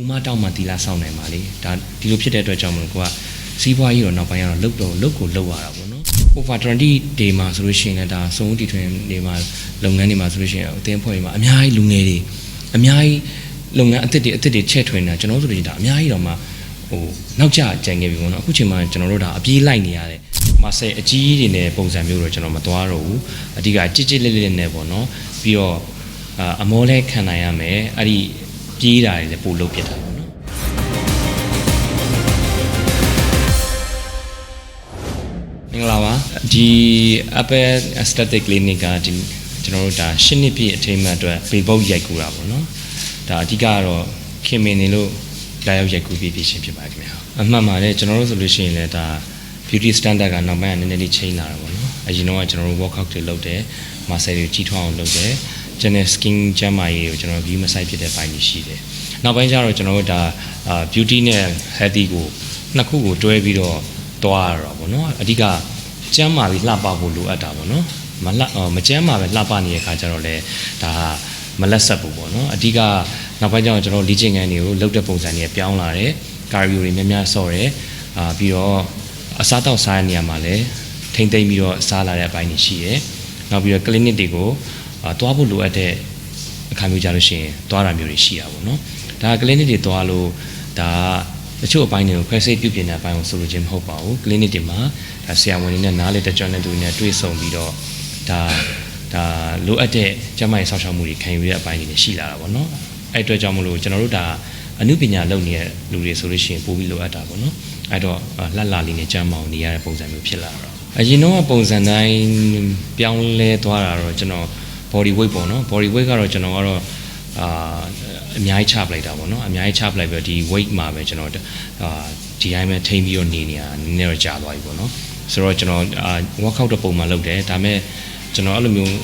ဥမတောက်မှတီလာဆောင်နိုင်ပါလေဒါဒီလိုဖြစ်တဲ့အတွက်ကြောင့်မလို့ကိုကစီးပွားရေးတော့နောက်ပိုင်းကတော့လုတ်တော့လုတ်ကိုလုတ်ရတာပေါ့နော် over 20 day မှာဆိုလို့ရှိရင်လည်းဒါစုံတီထွင်နေမှာလုပ်ငန်းတွေမှာဆိုလို့ရှိရင်အသင်းဖွဲ့တွေမှာအများကြီးလူငယ်တွေအများကြီးလုပ်ငန်းအသစ်တွေအသစ်တွေချဲ့ထွင်နေတာကျွန်တော်တို့ဆိုလို့ရှိရင်ဒါအများကြီးတော့မှဟိုနောက်ကျကြံခဲ့ပြီပေါ့နော်အခုချိန်မှာကျွန်တော်တို့ဒါအပြေးလိုက်နေရတယ်မဆယ်အကြီးတွေနဲ့ပုံစံမျိုးတော့ကျွန်တော်မသွားတော့ဘူးအဓိကကြစ်ကြစ်လေးလေးနဲ့ပေါ့နော်ပြီးတော့အာအမောလဲခံနိုင်ရမယ်အဲ့ဒီ ပြေးတာတွေလည်းပို့လုပ်ပြတာပေါ့နော်မင်္ဂလာပါဒီ Apple Aesthetic Clinic ကဒီကျွန်တော်တို့ဒါရှင်းနှစ်ပြည့်အထိမ်းအမှတ်အတွက် Facebook ရိုက်ကူတာပေါ့နော်ဒါအဓိကကတော့ခင်မင်နေလို့လာရောက်ရိုက်ကူပြပြရှင်ဖြစ်ပါခင်ဗျာအမှန်ပါတယ်ကျွန်တော်တို့ဆိုလို့ရှိရင်လည်းဒါ beauty standard ကနောက်ပိုင်းကနည်းနည်းလေးချိန်လာတာပေါ့နော်အရင်တော့ကျွန်တော်တို့ workout တွေလုပ်တယ် muscle တွေကြီးထွားအောင်လုပ်တယ် general skin ကျန်းမာရေးကိုကျွန်တော် view မဆိုင်ဖြစ်တဲ့ပိုင်းတွေရှိတယ်နောက်ပိုင်းကျတော့ကျွန်တော်တို့ဒါ beauty နဲ့ healthy ကိုနှစ်ခုကိုတွဲပြီးတော့တွားရတာပေါ့နော်အဓိကကျန်းမာပြီးလှပဖို့လိုအပ်တာပေါ့နော်မလှမကျန်းမာပဲလှပနေတဲ့ခါကျတော့လေဒါမလက်ဆက်ဘူးပေါ့နော်အဓိကနောက်ပိုင်းကျတော့ကျွန်တော်လေ့ကျင့်ခန်းတွေကိုလုပ်တဲ့ပုံစံတွေပြောင်းလာတယ်ကာရီယိုတွေများများဆော့တယ်အာပြီးတော့အစားတောက်စားတဲ့နေရာမှာလည်းထိမ့်သိမ့်ပြီးတော့စားလာတဲ့အပိုင်းတွေရှိတယ်နောက်ပြီးတော့ clinic တွေကို အာတွားဖို့လိုအပ်တဲ့အခါမျိုးကြလို့ရှိရင်တွားတာမျိုးတွေရှိတာပေါ့နော်ဒါက clinic တွေတွားလို့ဒါကတချို့အပိုင်းတွေကိုခွဲစိတ်ပြုပြင်တဲ့အပိုင်းကိုဆိုလိုချင်မဟုတ်ပါဘူး clinic တွေမှာဒါဆရာဝန်တွေနဲ့နားလေတကြွတဲ့သူတွေနဲ့တွေ့ဆုံပြီးတော့ဒါဒါလိုအပ်တဲ့ကျန်းမာရေးဆောက်ရှောက်မှုတွေခံယူရတဲ့အပိုင်းတွေရှိလာတာပေါ့နော်အဲ့အတွက်ကြောင့်မလို့ကျွန်တော်တို့ဒါအမှုပညာလုပ်နေတဲ့လူတွေဆိုလို့ရှိရင်ပို့ပြီးလိုအပ်တာပေါ့နော်အဲ့တော့လှလှလေးနဲ့ကြမ်းမအောင်နေရတဲ့ပုံစံမျိုးဖြစ်လာတော့အရင်တော့ပုံစံတိုင်းပြောင်းလဲသွားတာတော့ကျွန်တော် body weight ပေါ့နော် body weight ကတော့ကျွန်တော်ကတော့အာအများကြီးချပလိုက်တာပေါ့နော်အများကြီးချပလိုက်ပြီးတော့ဒီ weight မှာပဲကျွန်တော်အာဒီတိုင်းပဲထိန်းပြီးတော့နေနေတာနည်းနည်းတော့ကြာသွားပြီပေါ့နော်ဆိုတော့ကျွန်တော်အာ workout တော့ပုံမှန်လုပ်တယ်ဒါပေမဲ့ကျွန်တော်အဲ့လိုမျိုး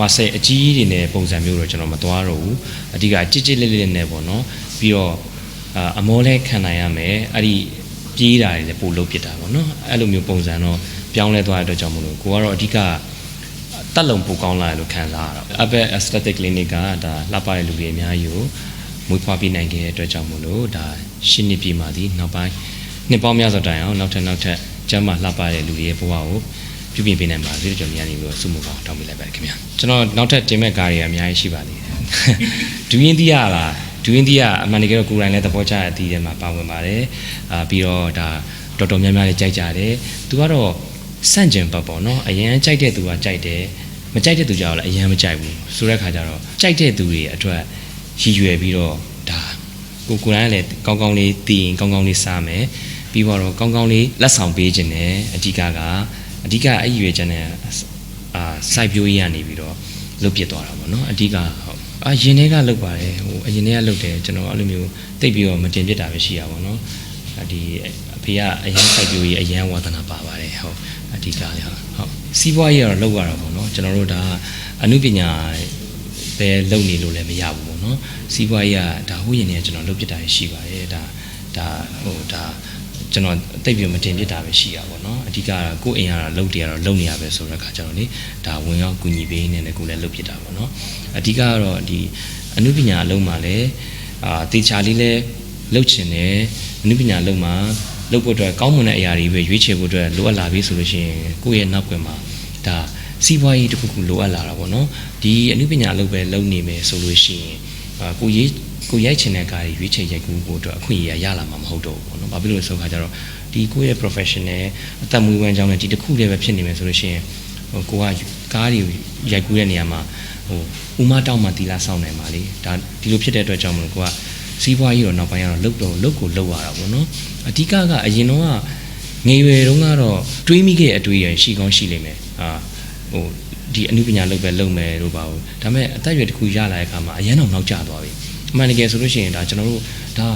မဆယ်အကြီးတွေနဲ့ပုံစံမျိုးတော့ကျွန်တော်မသွားတော့ဘူးအဓိကကြစ်ကြစ်လေးလေးနဲ့ပေါ့နော်ပြီးတော့အာအမောလဲခံနိုင်ရမယ်အဲ့ဒီပြေးတာတွေလည်းပို့လုပ်ပြတာပေါ့နော်အဲ့လိုမျိုးပုံစံတော့ပြောင်းလဲသွားတဲ့အတွက်ကြောင့်မလို့ကိုကတော့အဓိက တက်လုံပိုကောင်းလာတယ်လို့ခံစားရတာ Apple Aesthetic Clinic ကဒါလှပတဲ့လူတွေအများကြီးကိုမွေးဖွားပေးနိုင်ခဲ့တဲ့အတွက်ကြောင့်မလို့ဒါရှင်းနေပြီမှဒီနောက်ပိုင်းနှစ်ပေါင်းများစွာတိုင်အောင်နောက်ထပ်နောက်ထပ်ကျမ်းမာလှပတဲ့လူတွေရဲ့ဘဝကိုပြုပြင်ပေးနိုင်ပါစေလို့ကျွန်တော်များနေပြီးတော့ဆုမကောင်းတောင်းပေးလိုက်ပါတယ်ခင်ဗျာကျွန်တော်နောက်ထပ်တင်မဲ့ကားတွေအများကြီးရှိပါသေးတယ်ဒူးရင်တီးရလားဒူးရင်တီးရအမှန်တကယ်တော့ကိုယ်တိုင်လည်းသဘောကျတဲ့အတီးထဲမှာပါဝင်ပါတယ်အာပြီးတော့ဒါတော်တော်များများလေးကြိုက်ကြတယ်သူကတော့ စန့်ကျင်ဘက်ပေါ့နော်အရန်ကြိုက်တဲ့သူကကြိုက်တယ်မကြိုက်တဲ့သူကြောင့်လည်းအရန်မကြိုက်ဘူးဆိုတဲ့ခါကျတော့ကြိုက်တဲ့သူတွေအတွက်ရည်ရွယ်ပြီးတော့ဒါကိုကိုယ်တိုင်လည်းကောင်းကောင်းလေးတည်ရင်ကောင်းကောင်းလေးစားမယ်ပြီးတော့ကောင်းကောင်းလေးလက်ဆောင်ပေးခြင်းနဲ့အဓိကကအဓိကအဲ့ရွယ်ချက်နဲ့အာစိုက်ပျိုးရေးရနေပြီးတော့လုတ်ပြစ်သွားတာပေါ့နော်အဓိကဟုတ်အာရင်ထဲကလုတ်ပါတယ်ဟိုအရင်ထဲကလုတ်တယ်ကျွန်တော်အဲ့လိုမျိုးတိတ်ပြီးတော့မတင်ပြစ်တာပဲရှိရပါတော့ ဒီအဖေကအရင်စိုက်ပျိုးရေးအရင်ဝါသနာပါပါတယ်ဟုတ်အဓိကလေဟုတ်ဟုတ်စီးပွားရေးကတော့လောက်ရတာပေါ့နော်ကျွန်တော်တို့ဒါအမှုပညာပဲလုပ်နေလို့လည်းမရဘူးပေါ့နော်စီးပွားရေးကဒါဟိုရင်နေကျွန်တော်လုပ်ပြတာရှိပါတယ်ဒါဒါဟိုဒါကျွန်တော်တိတ်ပြီးမတင်ပြစ်တာပဲရှိရပါတော့အဓိကကိုယ်အိမ်ရတာလုပ်တယ်ကတော့လုပ်နေရပဲဆိုတော့ခါကျတော့လေဒါဝင်ရောက်ကူညီပေးနေတယ်ကိုလည်းလုပ်ပြတာပေါ့နော်အဓိကကတော့ဒီအမှုပညာအလုံးမှာလည်းအာတေချာလေးလည်းလုပ်ချင်တယ် အမှုပညာအလုံးမှာလုပ်ဖို့အတွက်ကောင်းမွန်တဲ့အရာတွေပဲရွေးချယ်ဖို့အတွက်လိုအပ်လာပြီဆိုလို့ရှိရင်ကိုယ့်ရဲ့နောက်ွယ်မှာဒါစီးပွားရေးတစ်ခုခုလိုအပ်လာတာပေါ့နော်ဒီအမှုပညာအလုပ်ပဲလုပ်နေမယ်ဆိုလို့ရှိရင်အာကိုရေးကိုရိုက်ချင်တဲ့ကားတွေရွေးချယ်ရိုက်ကူးဖို့အတွက်အခွင့်အရေးရလာမှာမဟုတ်တော့ဘူးပေါ့နော်။ဘာဖြစ်လို့လဲဆိုတော့ခါကျတော့ဒီကိုယ့်ရဲ့ professional အသက်မွေးဝမ်းကြောင်းနဲ့ဒီတစ်ခုလေးပဲဖြစ်နေမယ်ဆိုလို့ရှိရင်ဟိုကိုကကားတွေရိုက်ကူးတဲ့နေရာမှာဟိုဥမတောက်မှတီလာဆောင်နိုင်ပါလေဒါဒီလိုဖြစ်တဲ့အတွက်ကြောင့်မလို့ကိုက စီးပွားရေးတော့နောက်ပိုင်းကတော့လုတ်တော့လုတ်ကိုလုတ်ရတာပေါ့နော်အဓိကကအရင်တော့ငယ်ရွယ်တုန်းကတော့တွေးမိခဲ့တဲ့အတွေ့အကြုံရှိကောင်းရှိလိမ့်မယ်အာဟိုဒီအနုပညာလုပ်ပဲလုပ်မယ်လို့ပါဘူးဒါပေမဲ့အသက်အရွယ်တစ်ခုရလာတဲ့အခါမှာအရင်တော့နောက်ကျသွားပြီအမှန်တကယ်ဆိုလို့ရှိရင်ဒါကျွန်တော်တို့ဒါ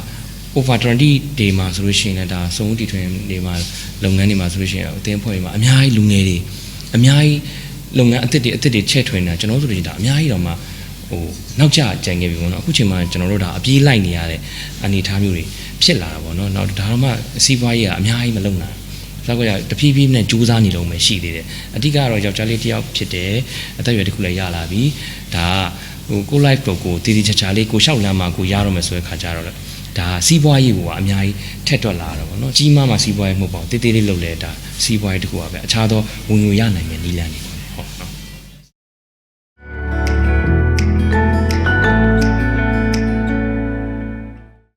over 20 day မှာဆိုလို့ရှိရင်လည်းဒါစုံတီထွင်နေမှာလုပ်ငန်းတွေမှာဆိုလို့ရှိရင်အသင်းဖွဲ့တွေမှာအများကြီးလူငယ်တွေအများကြီးလုပ်ငန်းအသစ်တွေအသစ်တွေချဲ့ထွင်နေတာကျွန်တော်တို့ဆိုရင်ဒါအများကြီးတော့မှ ဟိုနောက်ကျကြံခဲ့ပြီပေါ့နော်အခုချိန်မှာကျွန်တော်တို့ဒါအပြေးလိုက်နေရတဲ့အနေအထားမျိုးတွေဖြစ်လာတာပေါ့နော်နောက်ဒါတော့မှစီးပွားရေးကအများကြီးမလုံနိုင်ဆိုတော့တဖြည်းဖြည်းနဲ့ကြိုးစားနေတော့မှရှိသေးတယ်အဓိကတော့ယောက်ျားလေးတစ်ယောက်ဖြစ်တယ်အသက်အရွယ်တစ်ခုလည်းရလာပြီဒါကဟိုကို live ကိုကိုတည်တည်ချာချာလေးကိုလျှောက်လမ်းမှာကိုရတော့မယ်ဆိုတဲ့ခါကျတော့ဒါစီးပွားရေးကအများကြီးထက်တွက်လာတာပေါ့နော်ကြီးမားမှစီးပွားရေးမဟုတ်ပါဘူးတေးသေးလေးလုပ်လဲဒါစီးပွားရေးတစ်ခုပါပဲအခြားသောဝင်ငွေရနိုင်တဲ့နည်းလမ်းတွေပေါ့